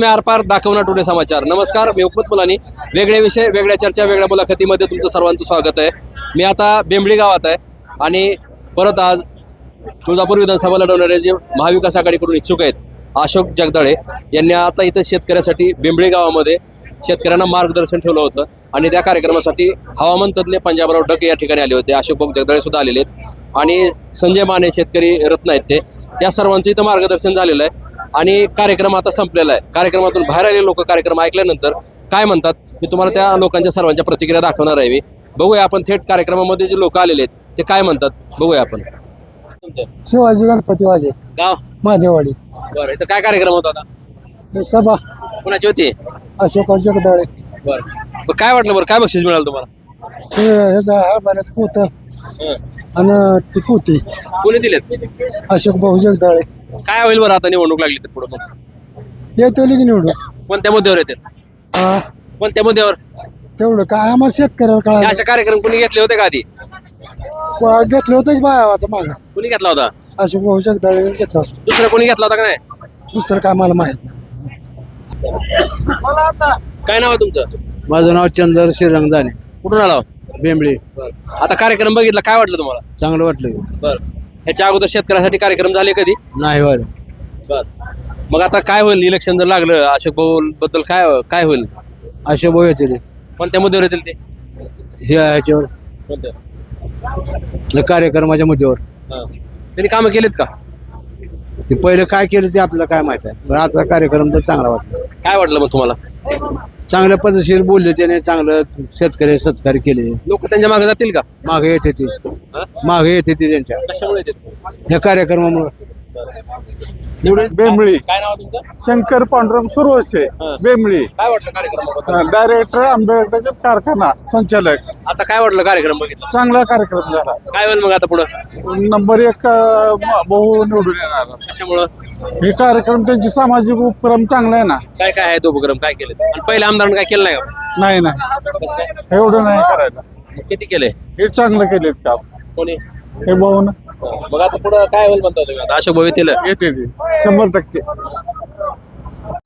बातम्या आरपार दाखवणार टुडे समाचार. नमस्कार मी उपमत मुलानी. वेगळे विषय वेगळ्या चर्चा वेगळ्या मुलाखतीमध्ये तुमचं सर्वांचं स्वागत आहे. मी आता बेंबळी गावात आहे आणि परत आज तुळजापूर विधानसभा लढवणारे जे महाविकास आघाडीकडून इच्छुक आहेत अशोक जगदाळे यांनी आता इथं शेतकऱ्यासाठी बेंबळी गावामध्ये शेतकऱ्यांना मार्गदर्शन ठेवलं होतं आणि त्या कार्यक्रमासाठी हवामान तज्ज्ञ पंजाबराव डक या ठिकाणी आले होते. अशोक भाऊ जगदाळे सुद्धा आलेले आहेत. आणि संजय माने शेतकरी रत्न आहेत ते. या सर्वांचं इथं मार्गदर्शन झालेलं आहे. आणि कार्यक्रम आता संपलेला आहे. कार्यक्रमातून बाहेर आलेले लोक कार्यक्रम ऐकल्यानंतर काय म्हणतात? मी तुम्हाला त्या लोकांच्या सर्वांच्या प्रतिक्रिया दाखवणार आहे मी. बघूया आपण थेट कार्यक्रमामध्ये जे लोक आलेले आहेत ते काय म्हणतात? बघूया आपण. शिवाजी गणपती वाजे गाव? महादेवाडी बरं इथं काय कार्यक्रम होता आता? सभा. कुणाची होती? अशोक जगदाळे बरं. बरं काय वाटलं बरं? काय बक्षीस मिळालं तुम्हाला? पोत. आणि ती पोती. कोणी दिलेत? अशोक भाऊ जगदाळे काय होईल बरं आता निवडणूक लागली तर पुढे येते की निवडून. कोणत्या मुद्द्यावर येते हा कोणत्या मुद्द्यावर? तेवढं काय आम्हाला शेतकऱ्याला हे असे कार्यक्रम कोणी घेतले होते का आधी? घेतलं होतं की बायावाचं माग. कोणी घेतला होता? अशोक भाऊ जगदाळे घेतलं होतं. दुसरा कोणी घेतला होता का नाही? दुसरं काय मला माहीत नाही. काय नाव आहे तुमचं? माझं नाव चंदर श्रीरंगदाने कुठून आला बेंबळी. आता कार्यक्रम बघितला काय वाटलं तुम्हाला? चांगलं वाटलं. बरं. ह्याच्या अगोदर शेतकऱ्यासाठी कार्यक्रम झाले कधी? नाही वार बर. मग आता काय होईल इलेक्शन जर लागलं अशोक भाऊ बद्दल काय काय होईल? असे भाऊ येते ते कोणत्या मुद्द्यावर येतील ते? हे ह्याच्यावर कोणत्या या कार्यक्रमाच्या मुद्द्यावर. हा. त्यांनी कामं केलीत का? ते पहिले काय केलं ते आपल्याला काय माहीत आहे. पण आजचा कार्यक्रम तर चांगला वाटला. काय वाटलं मग तुम्हाला? चांगल्या पद्धतशीर बोलले त्याने चांगलं शेतकरी सत्कार केले. लोक त्यांच्या मागे जातील का? मागे येते ते. हा? मागे येते ते त्यांच्या. कशामुळे येतील? या कार्यक्रमामुळे. निवडून बेंबळी. काय नाव तुमचं? शंकर पांडुरंग सुरवसे. बेंबळी. काय वाटलं कार्यक्रम डायरेक्टर आंबेडकर कारखाना संचालक. आता काय वाटलं कार्यक्रम बघितला? चांगला कार्यक्रम झाला. काय होईल मग आता पुढं? नंबर एक अं, बहु निवडून येणार. कशामुळं? हे कार्यक्रम त्यांचे सामाजिक उपक्रम चांगला आहे ना. काय काय आहे तो उपक्रम? काय केले? आणि पहिल्या आमदारांनी काय केलं नाही का? नाही नाही. कसं काय? एवढं नाही करायला. मग किती केले? हे चांगलं केलेत काम. कोणी? हे बहु मग आता पुढं काय होईल म्हणता तुम्ही आता अशोक येते ते. शंभर टक्के.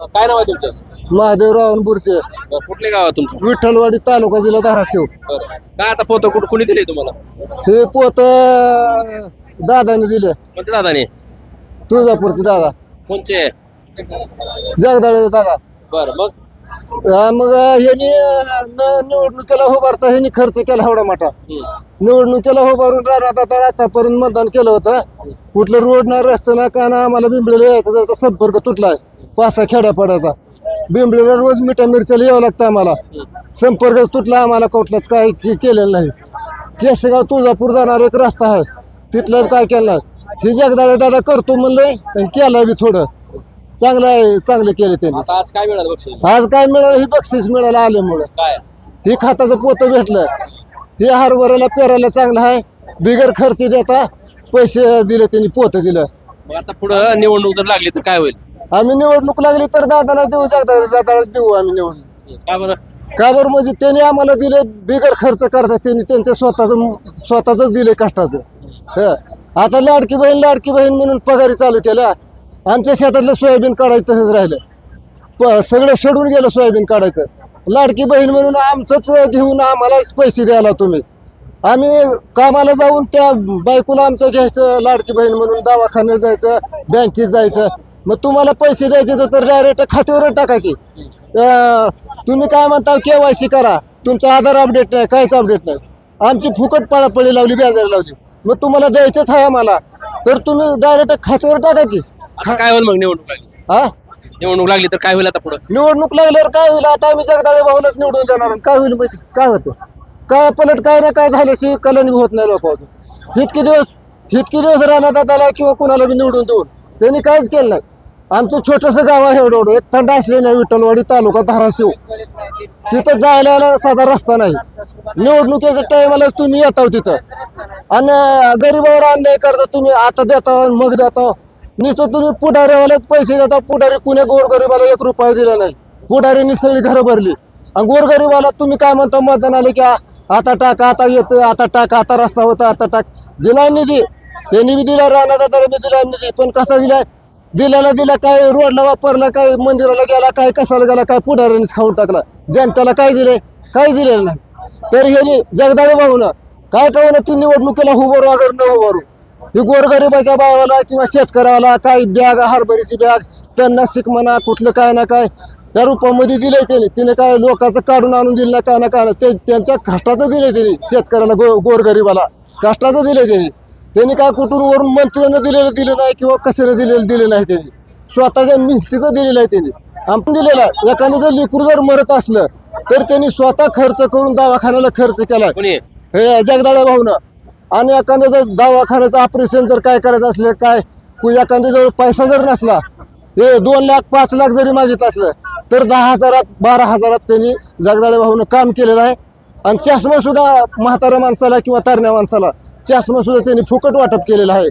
काय नाव आहे तुमचं? महादेवराव बुरचे बरं, कुठले गाव आहे तुमचं? विठ्ठलवाडी तालुका जिल्हा धाराशिव. बरं. काय आता पोतं कुठं कुणी दिले तुम्हाला? हे पोत दादाने दिले. कोणत्या दादाने? तुळजापूरचे दादा. कोणचे? जगदाळे दादा. बरं मग? मग यांनी न- निवडणुकीला उभारता ह्यांनी खर्च केला एवढा मोठा. निवडणुकीला उभारून राहणार आता आतापर्यंत मतदान केलं होतं. कुठलं रोड नाही रस्ता नाही का ना आम्हाला बिंबलेला यायचा जायचा संपर्क तुटलाय पाच खेड्यापाड्याचा बिंबलेला रोज मिठा मिरच्याला यावं लागतं आम्हाला. संपर्क तुटला आम्हाला कुठलाच काय केलेलं नाही. केसगाव तुळजापूर जाणार एक रस्ता आहे. तिथलं काय केलं नाही. हे जगदाळे दादा करतो म्हणलं आणि केलं बी थोडं. चांगलं आहे चांगलं केलं त्यांनी. आता आज काय मिळालं बक्षीस? आज काय मिळालं ही बक्षीस मिळालं आल्यामुळं. काय? हे खताचं पोतं भेटलं. हे हरभऱ्याला पेरायला चांगलं आहे. बिगर खर्च देता पैसे दिले त्यांनी पोतं दिलं. मग आता पुढं निवडणूक जर लागली तर काय होईल? आम्ही निवडणूक लागली तर दादाला देऊ जगदा दादाला देऊ आम्ही निवडणूक. काय बरं? का बरं? म्हणजे त्यांनी आम्हाला दिले बिगर खर्च करता त्यांनी त्यांच्या स्वतःच स्वतःच दिले कष्टाचं. हं. आता लाडकी बहीण लाडकी बहीण म्हणून पगारी चालू केल्या. आमच्या शेतातलं सोयाबीन काढायचं तसंच राहिलं. प सगळं सोडून गेलं सोयाबीन काढायचं. लाडकी बहीण म्हणून आमचंच घेऊन आम्हालाच पैसे द्यायला तुम्ही. आम्ही कामाला जाऊन त्या बायकोला आमचं घ्यायचं लाडकी बहीण म्हणून दवाखान्यात जायचं बँकेत जायचं. मग तुम्हाला पैसे द्यायचे तर डायरेक्ट खात्यावर टाका की. तुम्ही काय म्हणता के वाय सी करा. तुमचा आधार अपडेट नाही काहीच अपडेट नाही. आमची फुकट पळापळी लावली व्याजारी लावली. मग तुम्हाला द्यायचंच आहे आम्हाला. तर तुम्ही डायरेक्ट खात्यावर टाका की. आता काय होईल मग निवडणूक लागली? हा? निवडणूक लागली तर काय होईल आता पुढं? निवडणूक लागल्यावर काय होईल? आता आम्ही जगदाळे भाऊलाच निवडून आणि काय होईल म्हणजे काय होतं? काय पलट काय ना काय झाल्याशी कलनी होत नाही लोकांचं. इतके दिवस इतके दिवस राहण्यात किंवा कुणाला बी निवडून देऊन त्यांनी काहीच केलं नाही. आमचं छोटंसं गाव आहे एवढं एवढं. एक थंड असले नाही विठ्ठलवाडी तालुका धाराशिव. तिथं जायला साधा रस्ता नाही. निवडणुकीच्या टायमाला तुम्ही येताव तिथं. आणि गरीबावर अन्याय करता तुम्ही. आता देता मग देता नुसतं तुम्ही पुढाऱ्यावाल्याच पैसे देता पुढारी कुण्या गोरगरीबाला एक रुपया दिला नाही. पुढारीने सगळी घरं भरली. आणि गोरगरीबाला तुम्ही काय म्हणता मतदान आले की आता टाक आता येतं आता टाक आता रस्ता होता आता टाक. दिला निधी. त्यांनी बी दिला राणा बी दिला निधी. पण कसा दिलाय दिल्याला दिला काय रोडला वापरला काय मंदिराला गेला काय कसाला गेला काय पुढाऱ्यानेच खाऊन टाकला. जनतेला काय दिले? काय दिलेलं नाही. तर ह्यानी जगदाळे वाहून काय कळलं ती निवडणुकीला उभारू अगर न हुबारू ही गोरगरिबाच्या बायाला किंवा शेतकऱ्याला काय बॅग हरभरीची बॅग त्यांना शिक म्हणा कुठलं काय ना काय त्या रूपामध्ये दिलंय त्याने. तिने काय लोकांचं काढून आणून दिलं ना काय ना काय ना ते त्यांच्या कष्टाचं दिलंय त्यांनी शेतकऱ्याला गो गोरगरिबाला. कष्टाचं दिलंय त्यांनी. त्यांनी काय कुठून वरून मंत्र्यांना दिलेलं दिलं नाही किंवा कशाला दिलेलं दिलं नाही त्यांनी. स्वतःच्या मेहनतीचं दिलेलं आहे त्यांनी. आपण दिलेलं आहे. एखादं जर लेकरू जर मरत असलं तर त्यांनी स्वतः खर्च करून दवाखान्याला खर्च कोणी? हे जगदाळा भाऊनं. आणि एखादं जर दवाखान्याचं ऑपरेशन जर काय करायचं असलं काय कु- एखाद्या जवळ पैसा जर नसला हे दोन लाख पाच लाख जरी मागित असलं तर दहा हजारात बारा हजारात त्यांनी जगदाळे भाऊनं काम केलेलं आहे. आणि चष्मा सुद्धा म्हाताऱ्या माणसाला किंवा तरण्या माणसाला चष्मा सुद्धा त्यांनी फुकट वाटप केलेला आहे.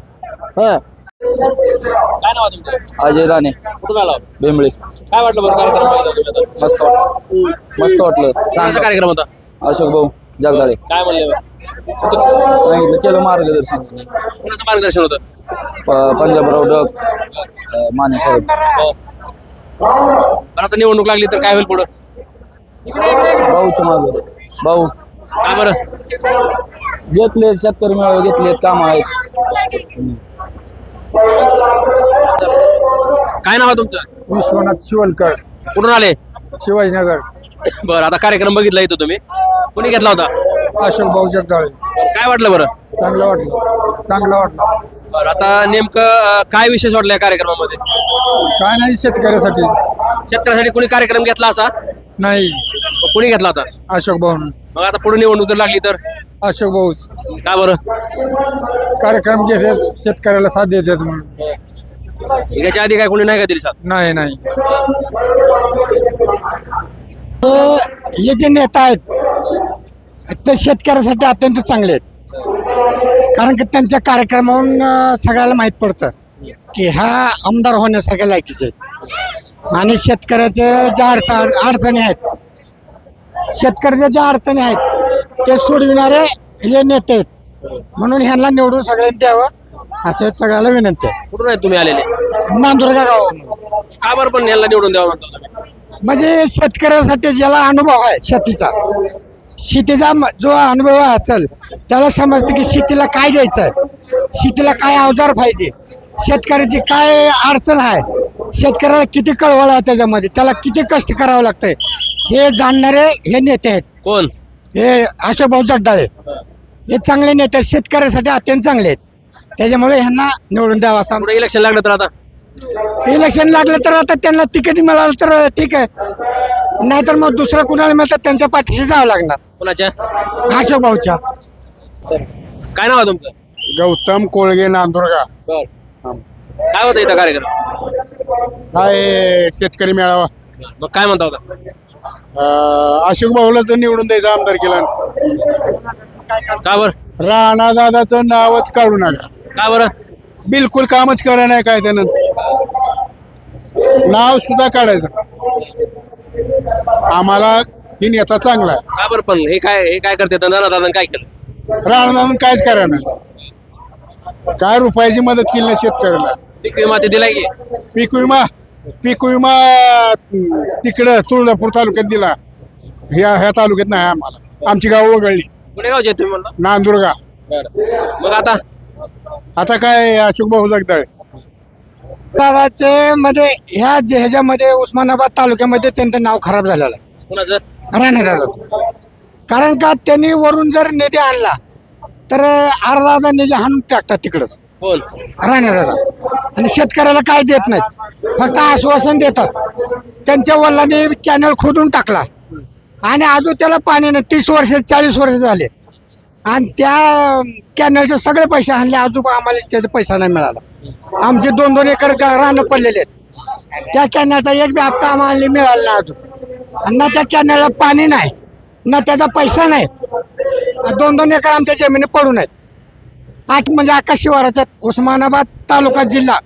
हा. काय नाव आहे तुमचं? अजय दाने. कुठून आला? बेंबळी काय वाटलं बरं कार्यक्रम पाहिला तुम्ही आता? मस्त वाटलं. मस्त वाटलं. चांगलं कार्यक्रम होता? अशोक भाऊ. जगदाळे. काय म्हणले? सांगितलं केलं मार्गदर्शन. कोणाचं मार्गदर्शन होतं? प- पंजाबराव डक अं, माने साहेब. हो. पण आता निवडणूक लागली तर काय होईल पुढं? भाऊच्या माग. भाऊ. काय बरं? घेतले शेतकरी मेळावे घेतलेत काम आहेत. काय नाव आहे तुमचं? विश्वनाथ शिवलकर. कुठून आले? शिवाजीनगर. बरं आता कार्यक्रम बघितला इथं तुम्ही. कोणी घेतला होता? अशोक भाऊ जगदाळे. काय वाटलं बरं? चांगलं वाटलं. चांगलं वाटलं. बरं आता नेमकं अं, काय विशेष वाटलं या कार्यक्रमामध्ये? काय नाही शेतकऱ्यासाठी. शेतकऱ्यासाठी कोणी कार्यक्रम घेतला असा? नाही. कोणी घेतला होता? अशोक भाऊ. मग आता पुढे निवडणूक जर लागली तर? अशोक भाऊ. काय बरं? कार्यक्रम घेतात शेतकऱ्याला साथ देतात म्हणून. याच्या आधी काय कोणी नाही का दिली साथ? नाही नाही. हे जे नेता आहेत ते शेतकऱ्यासाठी अत्यंत चांगले आहेत. कारण की त्यांच्या कार्यक्रमावरून अं, सगळ्याला माहीत पडतं की हा आमदार होण्यासारख्या लायकीचे आहेत. आणि शेतकऱ्याचे ज्या अडचण अडचणी आहेत शेतकऱ्याच्या ज्या अडचणी आहेत ते सोडविणारे हे नेते आहेत. म्हणून ह्यांना निवडून सगळ्यांनी द्यावं असं सगळ्याला विनंती आहे. कुठून आहेत तुम्ही आलेले? नांदुर्गा गावामधून का बरं पण यांना निवडून द्यावं म्हणतो? म्हणजे शेतकऱ्यासाठी ज्याला अनुभव आहे शेतीचा शेतीचा जो अनुभव असेल त्याला समजतं की शेतीला काय द्यायचं आहे शेतीला काय अवजार पाहिजे शेतकऱ्याची काय अडचण आहे शेतकऱ्याला किती कळवळ आहे त्याच्यामध्ये त्याला किती कष्ट करावं लागतंय हे जाणणारे हे नेते आहेत. कोण? हे अशोकभाऊ जगदाळे. हे चांगले नेते आहेत शेतकऱ्यासाठी अत्यंत चांगले आहेत. त्याच्यामुळे ह्यांना निवडून द्यावा असं पुढे इलेक्शन लागलं तर आता? इलेक्शन लागलं तर आता त्यांना तिकीट मिळालं तर ठीक आहे. नाहीतर मग दुसरं कुणाला मिळतं त्यांच्या पाठीशी जावं लागणार. कोणाच्या? अशोक भाऊच्या. काय नाव आहे तुमचं? गौतम कोळगे नांदुर्गा. बर. काय होतं इथं कार्यक्रम? काय शेतकरी मेळावा. मग काय म्हणता होता? अं, अशोक भाऊला तर निवडून द्यायचं आमदार केला. का बरं? राणा दादाचं नावच काढू नका. का बरं? बिलकुल कामच करा नाही काय त्यानं. नाव सुद्धा काढायचं. आम्हाला ही नेता चांगला आहे. का बरं पण हे काय हे काय करते? दादा काय केलं? दादा काहीच करा नाही. काय रुपयाची मदत केली नाही शेतकऱ्याला. पीक विमा ते दिलाय की? पीक विमा पीक विमा अं, तिकडं तुळजापूर तालुक्यात दिला. ह्या ह्या तालुक्यात नाही आम्हाला. आमची गाव वगळली. कुठे गावचे आहेत तुम्ही म्हणलं? नांदुर्गा बरं. मग आता? आता काय अशोक भाऊ जगदाळे. दादाचे मध्ये ह्या जे- ह्याच्यामध्ये उस्मानाबाद तालुक्यामध्ये त्यांचं नाव खराब झालेलं आहे. कुणाचं? कारण का त्यांनी वरून जर निधी आणला तर अर्धा अर्धा निधी हाणून टाकतात तिकडंच कोण? दादा आणि शेतकऱ्याला काय देत नाहीत. फक्त आश्वासन देतात. त्यांच्या वडिलांनी कॅनल खोदून टाकला. आणि अजून त्याला पाणी नाही. तीस वर्ष चाळीस वर्ष झाले. आणि त्या कॅनलचे सगळे पैसे आणले आजोबा आम्हाला त्याचा पैसा नाही मिळाला. आमचे दोन दोन एकर रानं पडलेले आहेत. त्या कॅनलचा एक बी हप्ता आम्हाला मिळाला नाही अजून. आणि ना त्या कॅनलला पाणी नाही ना त्याचा पैसा नाही. दोन दोन एकर आमच्या जमिनी पडून आहेत. आठ म्हणजे आकाश शिवाराचा उस्मानाबाद तालुका जिल्हा.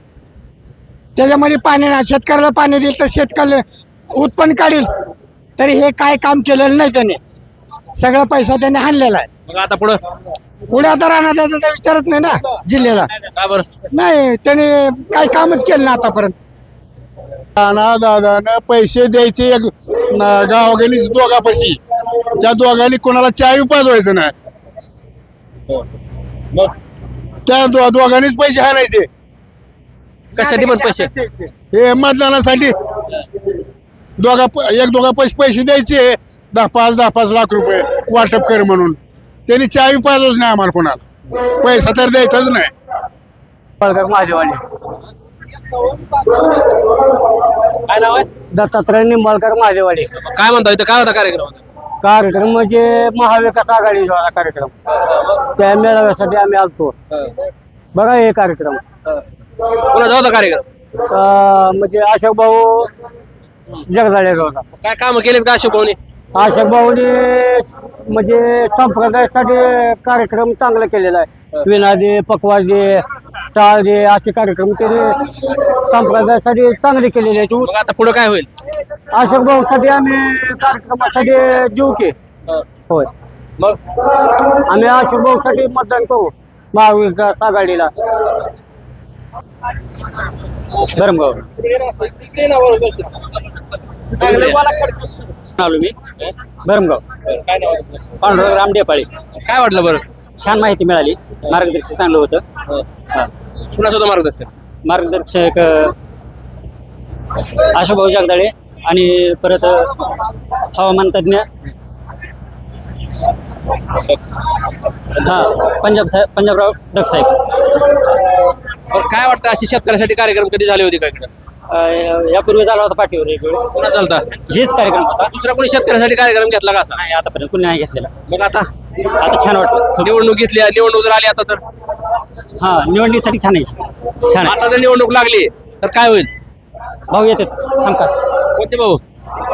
त्याच्यामध्ये पाणी नाही. शेतकऱ्याला पाणी दिलं तर शेतकऱ्याला उत्पन्न काढील. तरी हे काय काम केलेलं नाही त्याने. सगळा पैसा त्याने आणलेला आहे. मग आता पुढं. पुढे आता राहणार त्याचा विचारत नाही ना जिल्ह्याला. का बरं? नाही त्याने काही कामच केलं ना आतापर्यंत. ना दादानं पैसे द्यायचे एक न- गावोगावीच दोघापाशी. त्या दोघांनी कोणाला चाय पाजवायचं नाही. मग? त्या दो दोघांनीच पैसे हाणायचे कशासाठी पण पैसे? हे मतदानासाठी. दोघा प- एक दोघा पैसे पैसे द्यायचे. दहा पाच दहा पाच लाख रुपये वाटप कर म्हणून. त्यांनी चावी पाजवच नाही आम्हाला कोणाला. पैसा तर द्यायचाच नाही. काय नाव आहे? दत्तात्रय निंबाळकर माझेवाडी काय म्हणता इथं काय होता कार्यक्रम? कार्यक्रम म्हणजे महाविकास आघाडीचा कार्यक्रम. त्या मेळाव्यासाठी आम्ही आलतो. बघा हे कार्यक्रम. कोणाचा होता कार्यक्रम? अं, म्हणजे अशोक भाऊ जगदाळेचा होता. काय काम केलेत का अशोक भाऊनी? अशोक भाऊने म्हणजे संप्रदायासाठी कार्यक्रम चांगला केलेला आहे. विनादे पकवादे टाळदे असे कार्यक्रम त्यांनी संप्रदायासाठी चांगले केलेले आहेत. मग आता पुढं काय होईल? अशोक भाऊसाठी आम्ही कार्यक्रमासाठी जीव की. होय. मग? आम्ही अशोक भाऊसाठी मतदान करू महाविकास आघाडीला. बरमगाव आलो मी. बरमगाव काय नाव आहे? पांडुरंग रामडेपाळी. काय वाटलं बरं? छान माहिती मिळाली. मार्गदर्शन चांगलं होतं. हा. कुणाचं होतं मार्गदर्शन? मार्गदर्शक अ, अशोक भाऊ जगदाळे आणि परत अ, हवामान तज्ज्ञ. हा पंजाब साहेब पंजाबराव डग साहेब बरं काय वाटतं अशी शेतकऱ्यासाठी कार्यक्रम कधी झाले होते का इकडं? अ, यापूर्वी झाला होता पाठीवर एक वेळेस. पुन्हा चालता हेच कार्यक्रम होता. दुसरा कोणी शेतकऱ्यासाठी कार्यक्रम घेतला का असा? नाही आतापर्यंत कुणी नाही घेतलेला. मग आता? आता छान वाटलं. निवडणूक घेतली निवडणूक जर आली आता तर? हा निवडणुकीसाठी छान आहे. छान आहे. आता जर निवडणूक लागली तर काय होईल? भाऊ येतात हमखास कोणते भाऊ?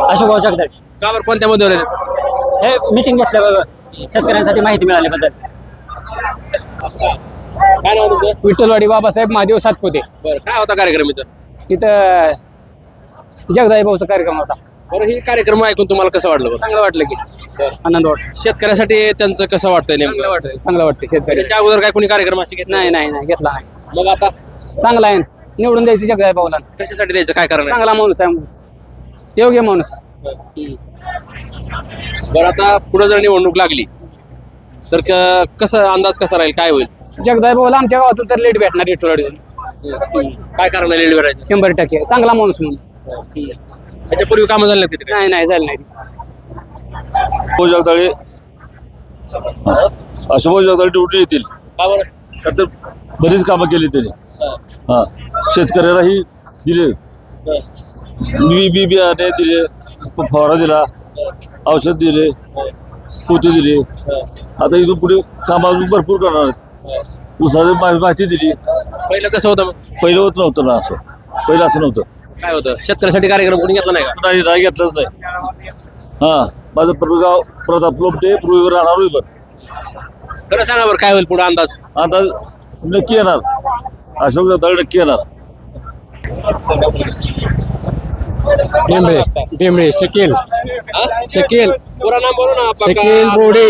अशोक भाऊ जगदाळे. का बरं कोणत्या मुद्द्यावर येतात? हे मिटिंग घेतल्यावर शेतकऱ्यांसाठी माहिती मिळाल्याबद्दल. काय नाव तुमचं? विठ्ठलवाडी बाबासाहेब महादेव सातपुते. बरं काय होता कार्यक्रम इथं? इथं जगदाई भाऊचा कार्यक्रम होता. बरं हे कार्यक्रम ऐकून तुम्हाला कसं वाटलं बरं? चांगलं वाटलं की. आनंद वाटला शेतकऱ्यासाठी त्यांचं कसं वाटतंय चांगलं नेमकं वाटतं चांगलं वाटतं शेतकरी त्याच्या अगोदर काय कोणी कार्यक्रम असे घेतला? नाही नाही नाही घेतला नाही. मग आता? चांगला आहे निवडून द्यायचं जगदाई भाऊला. कशासाठी द्यायचं? काय कारण चांगला माणूस आहे. योग्य माणूस. बरं. आता पुढे जर निवडणूक लागली तर क- कसं अंदाज कसा राहील? काय होईल? जगदाई भाऊला आमच्या गावातून तर लेट भेटणार विठ्ठलवाडीतून काय कारण आहे लेडी करायचं शंभर टक्के. चांगला माणूस म्हणून. त्याच्यापूर्वी कामं झाले तिथे नाही नाही झालं नाही. अशोक जगदाळे अशोक जगदाळे ड्युटी येतील. का बरं? का तर बरीच कामं केली त्यांनी. हा. शेतकऱ्यालाही दिले. बी बी बियाणे दिले. फवारा दिला. औषध दिले. पोते दिले. आता इथून पुढे काम अजून भरपूर करणार आहेत. उसाची मा- माहिती दिली. पहिलं कसं होतं मग? पहिलं होत नव्हतं ना असं. पहिलं असं नव्हतं. काय होतं? शेतकऱ्यासाठी कार्यक्रम कोणी घेतला नाही का? नाही नाही घेतलंच नाही. हा माझं प्रगाव प्रताप लोमटे पूर्वीवर राहणार रुईवर खरं सांगा बरं काय होईल पुढे अंदाज? आता नक्की येणार. अशोक जगदाळे नक्की येणार. बेंबळे बेंबळे शकील. शकील. पुरा नाम बोलो ना आपका शकील बोडे.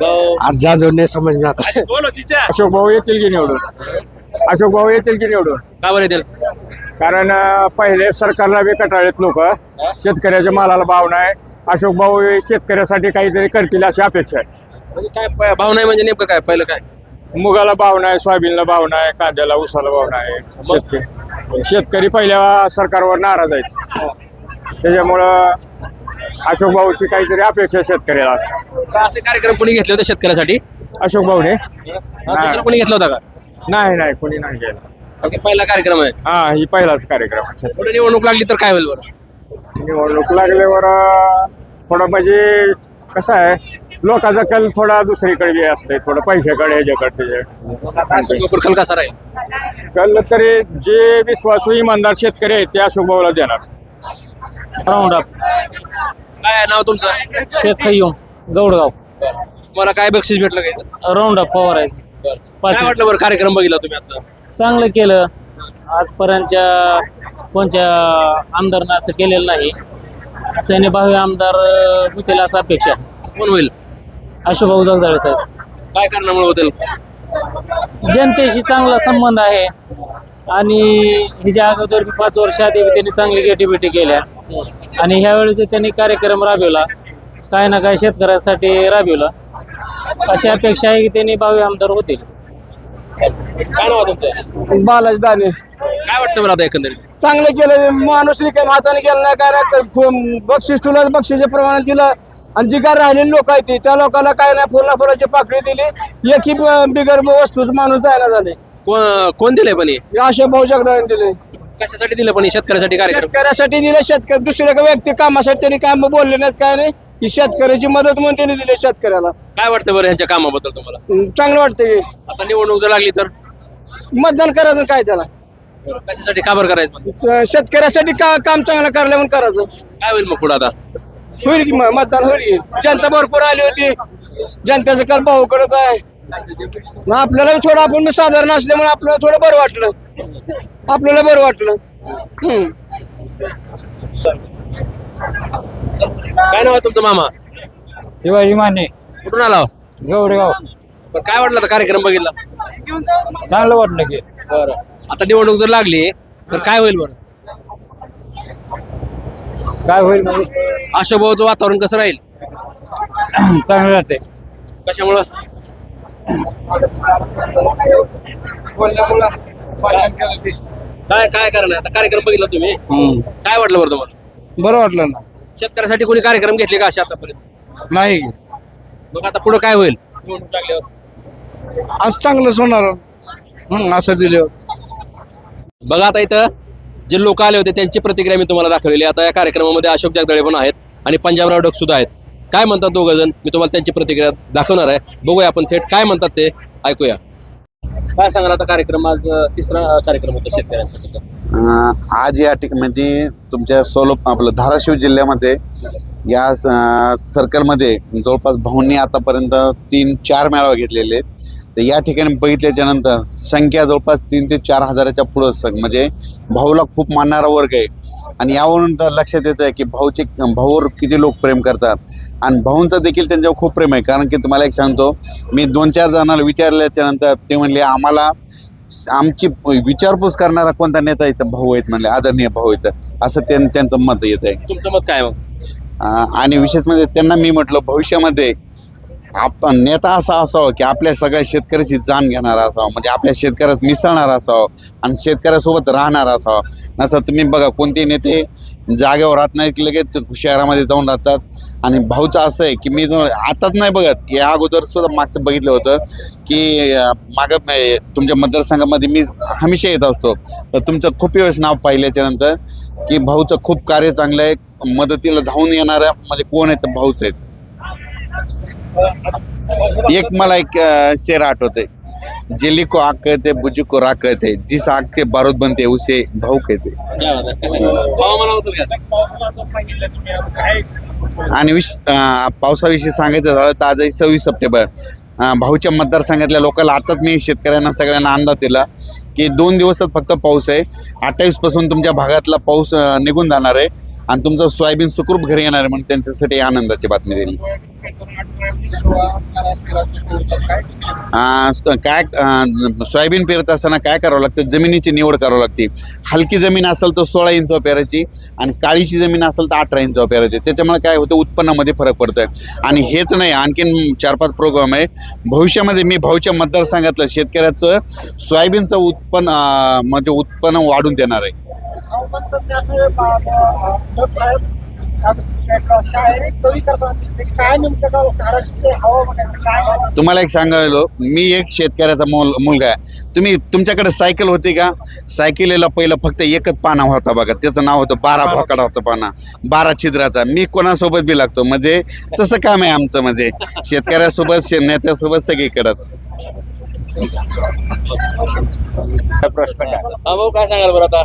आज जाधव नाही समजणार अशोक भाऊ येतील की निवडून? अशोक भाऊ येतील की निवडून? का बरं येतील? कारण पहिले सरकारला बी लोक. शेतकऱ्याच्या मालाला भाव नाही. अशोक भाऊ हे शेतकऱ्यासाठी काहीतरी करतील अशी अपेक्षा आहे. म्हणजे काय भाव नाही म्हणजे नेमकं काय पहिलं काय? मुगाला भाव नाही सोयाबीनला भाव नाही कांद्याला उसाला भाव नाही. शेतकरी शेतकरी पहिल्या सरकारवर नाराज आहेत. त्याच्यामुळं अशोक भाऊची काहीतरी अपेक्षा शेतकऱ्याला. का असे कार्यक्रम कोणी घेतले होते शेतकऱ्यासाठी? अशोक भाऊने? हा, दुसरं कोणी घेतला होता का? नाही नाही कोणी नाही की पहिला कार्यक्रम आहे. हा ही पहिलाच कार्यक्रम आहे. पुढे निवडणूक लागली तर काय होईल बरं? निवडणूक लागल्यावर अं, थोडं म्हणजे कसं आहे लोकांचा कल थोडा दुसरीकडे बी असते थोडं पैशाकडे ह्याच्याकडे. अशोक कल कसा राहील? कल तरी जे विश्वासू इमानदार शेतकरी आहेत ते अशोक भाऊला देणार. राऊंड अप काय आहे नाव तुमचं? शेख खय्यूम गौडगाव. मला काय बक्षीस भेटलं काय राऊंड अप फवारायचं काय वाटलं बरं कार्यक्रम बघितला तुम्ही आता? चांगलं केलं. आजपर्यंतच्या कोणत्या आमदारनं असं केलेलं नाही. असं याने भावी आमदार अं, होतील असं अपेक्षा आहे. कोण होईल? अशोभाऊ जगदाळे साहेब. काय कारणामुळे होतील? जनतेशी चांगला संबंध आहे. आणि हिच्या अगोदर बी पाच वर्ष आधी त्यांनी चांगली गेटीबेटी केल्या. आणि ह्यावेळी त्यांनी कार्यक्रम राबवला. काय ना काय शेतकऱ्यासाठी राबवला. अशी अपेक्षा आहे की त्यांनी भावी आमदार होतील. काय नाव आहे तुमचं? बालाजी दाने. काय वाटतं आता एकंदरीत? चांगलं केलं. माणूस रिकाम हाताने केलं नाही. काय नाही, फ- बक्षीस तुला बक्षीच्या प्रमाणात दिलं. आणि जी काय राहिलेली लोक आहेत ती, त्या लोकांना काय नाही फुला फुलाची पाकळी दिली. एकही ब- बिगर वस्तूच माणूस जायला झाले. कोण कोण दिलंय पण हे? अशा भाऊ जगदाळे दिले कशासाठी दिलं पण हे? शेतकऱ्यासाठी कार्यक्रम? शेतकऱ्यासाठी दिले शेतकरी दुसऱ्या एका व्यक्ती कामासाठी त्यांनी काय बोलले नाहीत काय नाही. ही शेतकऱ्याची मदत म्हणून त्यांनी दिली शेतकऱ्याला. काय वाटतं बरं ह्यांच्या कामाबद्दल तुम्हाला? चांगलं वाटतं आता निवडणूक जर लागली तर? मतदान करायचं काय त्याला? कशासाठी का बरं करायचं त- शेतकऱ्यासाठी का काम चांगलं करायला म्हणून करायचं. काय होईल मग पुढे आता? होईल की म- मतदान होईल की. जनता भरपूर आली होती. जनतेचं काल भाऊ करत आहे. मग आपल्याला थोडं आपण साधारण असल्यामुळे आपल्याला थोडं बरं वाटलं. आपल्याला बरं वाटलं. काय नाव आहे तुमचं मामा? शिवाजी माने. कुठून आला गौरेगाव. पण काय वाटलं आता कार्यक्रम बघितला? चांगलं वाटलं की. बरं. आता निवडणूक जर लागली तर काय होईल बरं? काय होईल म्हणजे आशाभाऊचं वातावरण कसं राहील? चांगलं राहते कशामुळं? काय काय कारण आहे आता कार्यक्रम बघितला तुम्ही? काय वाटलं बरं तुम्हाला? बरं वाटलं ना. शेतकऱ्यासाठी कोणी कार्यक्रम घेतले का अशा आतापर्यंत? नाही. मग आता पुढे काय होईल? निवडणूक लागल्यावर? आज चांगलंच होणार. हं, असं दिलं बघा आता इथं जे लोक आले होते त्यांची प्रतिक्रिया मी तुम्हाला दाखवलेली आहे. आता या कार्यक्रमामध्ये अशोक जगदळे पण आहेत आणि पंजाबराव डक सुद्धा आहेत. काय म्हणतात दोघ जण? मी तुम्हाला त्यांची प्रतिक्रिया दाखवणार आहे. बघूया आपण थेट काय म्हणतात ते. ऐकूया. काय सांगाल आता कार्यक्रम? आज तिसरा कार्यक्रम होता शेतकऱ्यांचा. अं, आज या ठिकाणी म्हणजे तुमच्या सोलो आपलं धाराशिव जिल्ह्यामध्ये या सर्कलमध्ये जवळपास भाऊंनी आतापर्यंत तीन चार मेळावे घेतलेले आहेत. तर या ठिकाणी बघितल्याच्या नंतर संख्या जवळपास तीन ते चार हजाराच्या पुढं स- म्हणजे भाऊला खूप मानणारा वर्ग आहे. आणि यावरून तर लक्षात येतं आहे की भाऊचे भाऊवर किती लोक प्रेम करतात. आणि भाऊंचं देखील त्यांच्यावर खूप प्रेम आहे. कारण की तुम्हाला एक सांगतो मी दोन चार जणांना विचारल्याच्या नंतर ते म्हणले आम्हाला आमची विचारपूस करणारा कोणता नेता इथं भाऊ आहेत? म्हणले आदरणीय भाऊ आहेत असं त्यां- त्यांचं मत येत आहे. तुमचं मत काय मग? आणि विशेष म्हणजे त्यांना मी म्हटलं भविष्यामध्ये आपण नेता असा असावं की आपल्या सगळ्या शेतकऱ्याची जाण घेणारा असावं. म्हणजे आपल्या शेतकऱ्यात मिसळणार असावं आणि शेतकऱ्यासोबत राहणार असावं. नसं तुम्ही बघा कोणते नेते जागेवर राहत नाही लगेच शहरामध्ये जाऊन राहतात. आणि भाऊचं असं आहे की मी आताच नाही बघत या अगोदर सुद्धा मागचं बघितलं होतं की अं, मागं तुमच्या मतदारसंघामध्ये मी हमेशा येत असतो. तर तुमचं खूप वेळेस नाव पाहिल्याच्यानंतर की भाऊचं खूप कार्य चांगलं आहे मदतीला धावून येणाऱ्या म्हणजे कोण आहेत भाऊच आहेत? एक मला एक शेर आठवते जेली को आग कहते बुजू को राग कहते जिस आग के बारूद बनते उसे भाऊ कहते. आणि विश पावसाविषयी सांगायचं झालं तर आजही सव्वीस सप्टेंबर. भाऊच्या मतदारसंघातल्या लोकांना आताच मी शेतकऱ्यांना सगळ्यांना अंदाज दिला की दोन दिवसच फक्त पाऊस आहे. अठ्ठावीसपासून तुमच्या भागातला पाऊस निघून जाणार आहे. आणि तुमचं सोयाबीन सुखरूप घरी येणार आहे म्हणून त्यांच्यासाठी आनंदाची बातमी दिली. स- काय सोयाबीन पेरत असताना काय करावं लागतं? जमिनीची निवड करावं लागते. हलकी जमीन असेल तर सोळा इंच पेरायची आणि काळीची जमीन असेल तर अठरा इंच पेरायची. त्याच्यामुळे काय होतं? उत्पन्नामध्ये फरक पडतोय. आणि हेच नाही आणखीन चार पाच प्रोग्राम आहे. भविष्यामध्ये मी भाऊच्या मतदारसंघातलं शेतकऱ्याचं सोयाबीनचं उत्पन्न अं, म्हणजे उत्पन्न वाढून देणार आहे. तुम्हाला एक सांगायलो मी एक शेतकऱ्याचा मुल मुलगा आहे. तुम्ही तुमच्याकडे सायकल होती का? सायकलीला पहिलं फक्त एकच पाना होता बघा. त्याचं नाव होतं बारा भोकडाचं पाना. बारा छिद्राचा. मी कोणासोबत बी लागतो? म्हणजे तसं काम आहे आमचं म्हणजे. शेतकऱ्यासोबत नेत्यासोबत सगळीकडंच. प्रश्न काय सांगाल बरं आता?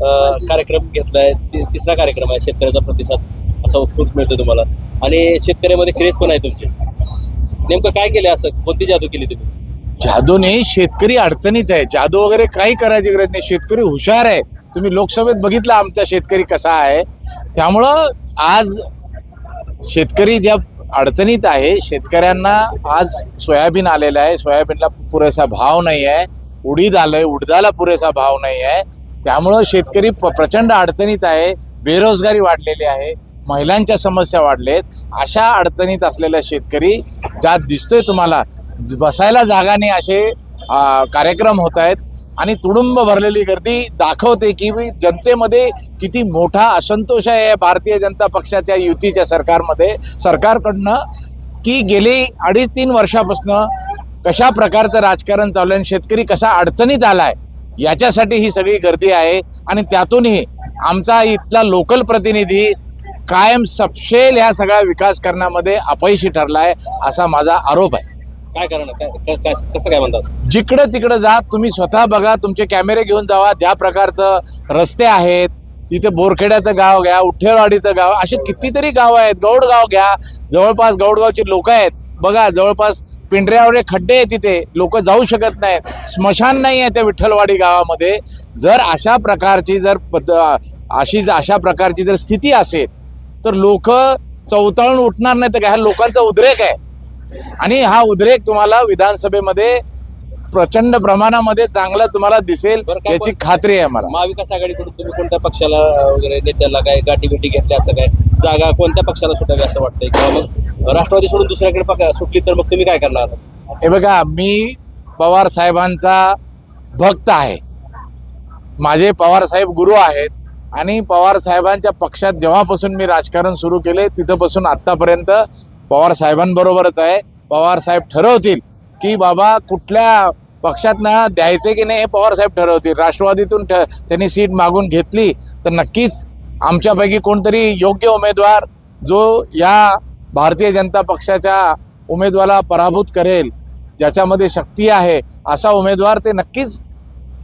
कार्यक्रम घेतलाय. तिसरा कार्यक्रम आहे शेतकऱ्याचा प्रतिसाद असा उत्कृष्ट मिळतो तुम्हाला. आणि शेतकऱ्यामध्ये क्रेज पण आहे तुमची. नेमकं काय केलं असं? कोणती जादू केली तुम्ही? जादूने शेतकरी अडचणीत आहे. जादू वगैरे काही करायची गरज नाही. शेतकरी हुशार आहे. तुम्ही लोकसभेत बघितलं आमचा शेतकरी कसा आहे. त्यामुळं आज शेतकरी ज्या अडचणीत आहे शेतकऱ्यांना आज सोयाबीन आलेलं आहे. सोयाबीनला पुरेसा भाव नाही आहे. उडीद आलंय. उडदाला पुरेसा भाव नाही आहे. त्यामुळं शेतकरी प- प्रचंड अडचणीत आहे. बेरोजगारी वाढलेली आहे. महिलांच्या समस्या वाढलेत. अशा अडचणीत असलेला शेतकरी ज्यात दिसतोय तुम्हाला ज- बसायला जागा नाही असे कार्यक्रम होत आहेत. आणि तुडुंब भरलेली गर्दी दाखवते की जनतेमध्ये किती मोठा असंतोष आहे भारतीय जनता पक्षाच्या युतीच्या सरकारमध्ये. सरकारकडनं की गेली अडीच तीन वर्षापासून कशा प्रकारचं राजकारण चालू आहे आणि शेतकरी कसा अडचणीत आला आहे याच्यासाठी ही सगळी गर्दी आहे. आणि त्यातूनही आमचा इथला लोकल प्रतिनिधी कायम सपशेल ह्या सगळ्या विकास करण्यामध्ये अपयशी ठरलाय असा माझा आरोप आहे. काय काय- कसं काय म्हणतात जिकडं तिकडं जा तुम्ही स्वतः बघा तुमचे कॅमेरे घेऊन जावा ज्या प्रकारचं रस्ते आहेत तिथे बोरखेड्याचं गाव घ्या उठेवाडीचं गाव असे कितीतरी गाव आहेत गौडगाव घ्या जवळपास गौडगावची लोक आहेत बघा जवळपास पिंढऱ्यावरे खड्डे आहेत तिथे. लोक जाऊ शकत नाहीत. स्मशान नाही आहे त्या विठ्ठलवाडी गावामध्ये. जर अशा प्रकारची जर पद अशी अशा प्रकारची जर स्थिती असेल तर लोक चौताळून उठणार नाही तर काय ह्या लोकांचा उद्रेक आहे. आणि हा उद्रेक तुम्हाला विधानसभेमध्ये प्रचंड प्रमाणामध्ये चांगला तुम्हाला दिसेल बरं, काय याची खात्री आहे मला महाविकास आघाडीकडून तुम्ही कोणत्या पक्षाला वगैरे नेत्याला काय गाठी बिटी घेतल्या असं काय? जागा कोणत्या पक्षाला सुटावी असं वाटतंय? किंवा मग राष्ट्रवादी सोडून दुसऱ्याकडे पक्ष सुटली तर मग तुम्ही काय करणार? हे बघा मी पवार साहेबांचा भक्त आहे. माझे पवार साहेब गुरु आहेत आणि पवार साहेबांच्या पक्षात जेव्हापासून मी राजकारण सुरू केले तिथंपासून आत्तापर्यंत पवार साहेबांबरोबरच आहे. पवार साहेब ठरवतील की बाबा कुठल्या पक्षातनं द्यायचे की नाही हे पवारसाहेब ठरवतील. राष्ट्रवादीतून ठ त्यांनी सीट मागून घेतली तर नक्कीच आमच्यापैकी कोणतरी योग्य उमेदवार जो या भारतीय जनता पक्षाच्या उमेदवाराला पराभूत करेल ज्याच्यामध्ये शक्ती आहे असा उमेदवार ते नक्कीच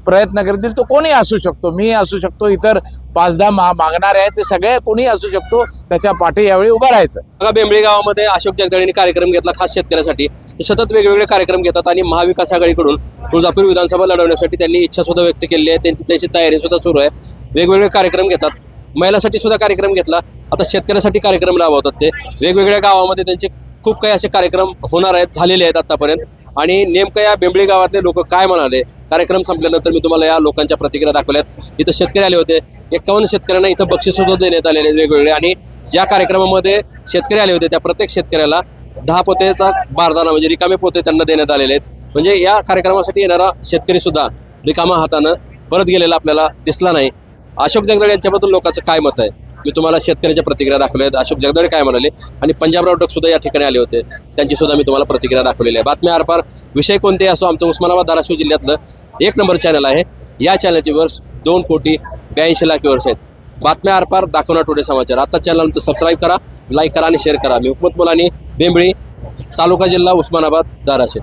प्रयत्न करतील तो कोणी असू शकतो. मी असू शकतो इतर पाच दहा मा मागणारे आहेत ते सगळे कोणी असू शकतो त्याच्या पाठी यावेळी उभं राहायचं. बघा बेंबळी गावामध्ये अशोक जगदाळेंनी कार्यक्रम घेतला खास शेतकऱ्यासाठी. ते सतत वेगवेगळे कार्यक्रम घेतात आणि महाविकास आघाडीकडून तुळजापूर विधानसभा लढवण्यासाठी त्यांनी इच्छा सुद्धा व्यक्त केली आहे. त्यांची त्याची तयारी सुद्धा सुरू आहे. वेगवेगळे कार्यक्रम घेतात. महिलासाठी सुद्धा कार्यक्रम घेतला. आता शेतकऱ्यासाठी कार्यक्रम राबवतात ते. वेगवेगळ्या गावामध्ये त्यांचे खूप काही असे कार्यक्रम होणार आहेत झालेले आहेत आतापर्यंत. आणि नेमकं या बेंबळी गावातले लोक काय म्हणाले? कार्यक्रम संपल्यानंतर मी तुम्हाला या लोकांच्या प्रतिक्रिया दाखवल्यात. इथं शेतकरी आले होते. एकावन्न शेतकऱ्यांना इथं बक्षीसुद्धा देण्यात आलेले आहेत वेगवेगळे. आणि ज्या कार्यक्रमामध्ये शेतकरी आले होते त्या प्रत्येक शेतकऱ्याला दहा पोतेचा बारदाना म्हणजे रिकामे पोते त्यांना देण्यात आलेले आहेत. म्हणजे या कार्यक्रमासाठी येणारा शेतकरी सुद्धा रिकामा हातानं परत गेलेला आपल्याला दिसला नाही. अशोक जगदाळे यांच्याबद्दल लोकांचं काय मत आहे? मी तुम्हाला शेतकऱ्यांच्या प्रतिक्रिया दाखवल्या आहेत. अशोक जगदाळे काय म्हणाले? आणि पंजाबराव डक सुद्धा या ठिकाणी आले होते. त्यांची सुद्धा मी तुम्हाला प्रतिक्रिया दाखवलेली आहे. बातम्या आरपार विषय कोणते असो आमचं उस्मानाबाद धाराशिव जिल्ह्यातलं एक नंबर चॅनल आहे. या चॅनलची वर्ष दोन कोटी ब्याऐंशी लाख वर्ष आहेत. बातम्या आरपार दाखवणार टुडे समाचार. आता चॅनल सबस्क्राईब करा लाईक करा आणि शेअर करा. मी हुकमत मुलानी बेंबळी तालुका जिल्हा उस्मानाबाद धाराशिव.